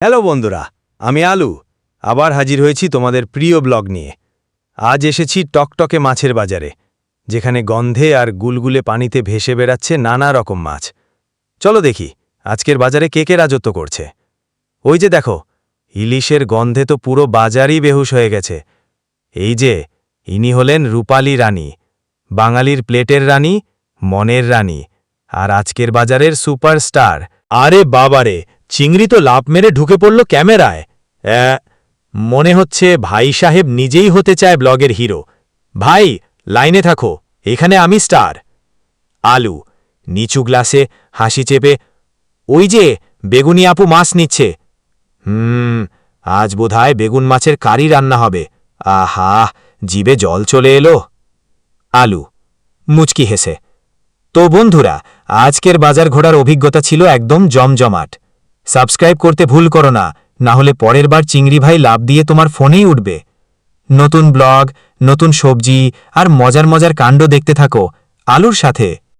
Hello বন্ধুরা, আমি আলু। আবার হাজির হয়েছি তোমাদের প্রিয় ব্লগ নিয়ে। আজ এসেছি টকটকে মাছের বাজারে, যেখানে গন্ধে আর গুলগুলে পানিতে ভেসে বেড়াচ্ছে নানা রকম মাছ। চলো দেখি, আজকের বাজারে কে কে রাজত্ব করছে। ওই যে দেখো, ইলিশের গন্ধে তো পুরো বাজারই বেহুশ হয়ে গেছে। এই যে, ইনি হলেন রূপালী রানী, বাঙালির প্লেটের রানী, মনের রানী, আর আজকের বাজারের সুপারস্টার। আরে বাবারে চিংড়ি তো লাভ মেরে ঢুকে পড়ল ক্যামেরায়। মনে হচ্ছে ভাই সাহেব নিজেই হতে চায় ব্লগের হিরো। ভাই, লাইনে থাকো, এখানে আমি স্টার। আলু, নিচু গ্লাসে হাসি চেপে, ওই যে, বেগুনি আপু মাছ নিচ্ছে। হুম, আজ বোধহয় বেগুন মাছের কারি রান্না হবে। আহা জিবে জল চলে এলো। আলু, মুচকি হেসে, তো বন্ধুরা, আজকের বাজার ঘোরার অভিজ্ঞতা ছিল একদম জমজমাট। সাবস্ক্রাইব করতে ভুল করো না না হলে পরের বার চিংড়ি ভাই লাভ দিয়ে তোমার ফোনেই উঠবে। নতুন ব্লগ, নতুন সবজি আর মজার মজার কাণ্ড দেখতে থাকো। আলুর সাথে।